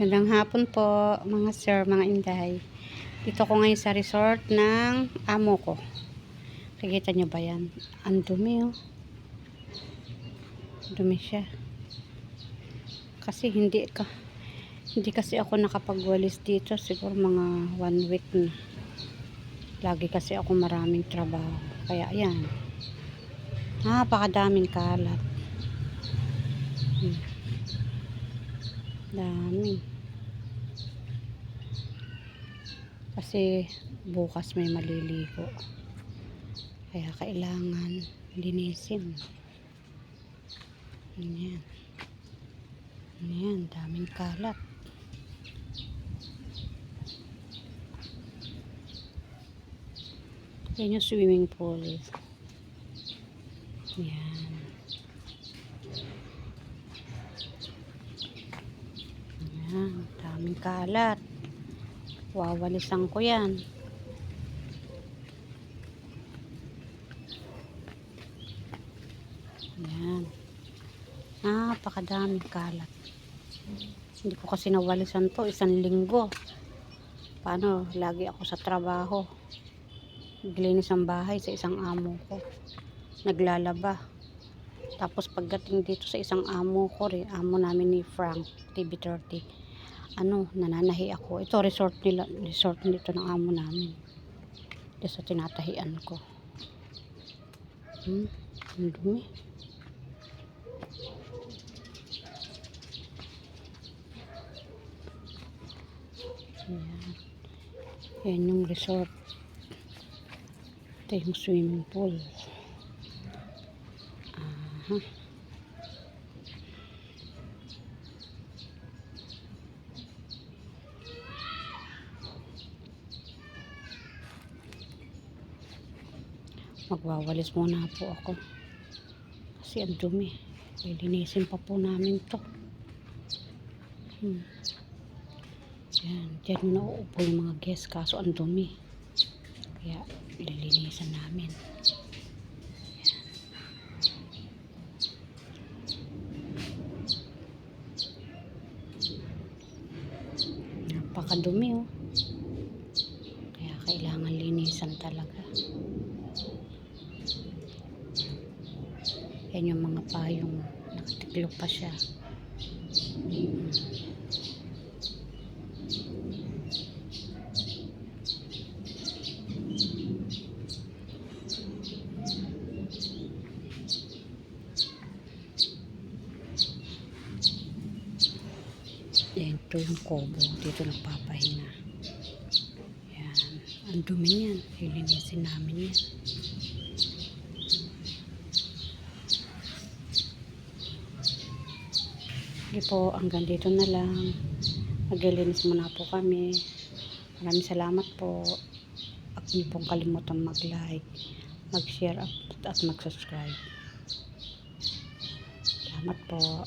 Magandang hapon po, mga sir, mga inday. Dito ko ngayon sa resort ng amo ko. Kikita nyo ba yan? Ang dumi, oh. Dumi siya. Kasi hindi ka, hindi kasi ako nakapagwalis dito. Siguro mga one week na. Lagi kasi ako maraming trabaho. Kaya yan. Napakadaming kalat. Hmm. Dami. Kasi bukas may maliligo. Kaya kailangan linisin. Yan. Yan, daming kalat. Yan yung swimming pool. Yan. Yan, daming kalat. Wawalisan ko yan. Yan. Napakadaming kalat. Hindi ko kasi nawalisan to isang linggo. Paano? Lagi ako sa trabaho. Naglinis ang bahay sa isang amo ko. Naglalaba. Tapos pagdating dito sa isang amo ko rin, amo namin ni Frank, TV30, ano, nananahi ako. Ito resort nila, resort nito ng amo namin. Dito sa tinatahian ko. Hmm, ang dumi. Ayan. Yan yung resort. Ito yung swimming pool. Aha. Magwawalis muna po ako. Kasi ang dumi. Lilinisin pa po namin to. Hmm. Yan. Diyan na uupo yung mga guest kaso ang dumi. Kaya lilinisan namin. Napakadumi oh. Kaya kailangan linisan talaga. Yan yung mga payong nakatiklop pa siya. Yan, ito yung kobo. Dito nagpapahinga. Yan. Ang dumi yan. Ilinisin namin yan. Sige po, hanggang dito na lang. Maglilinis muna po kami. Maraming salamat po. At hindi pong kalimutan mag-like, mag-share at, at mag-subscribe. Salamat po.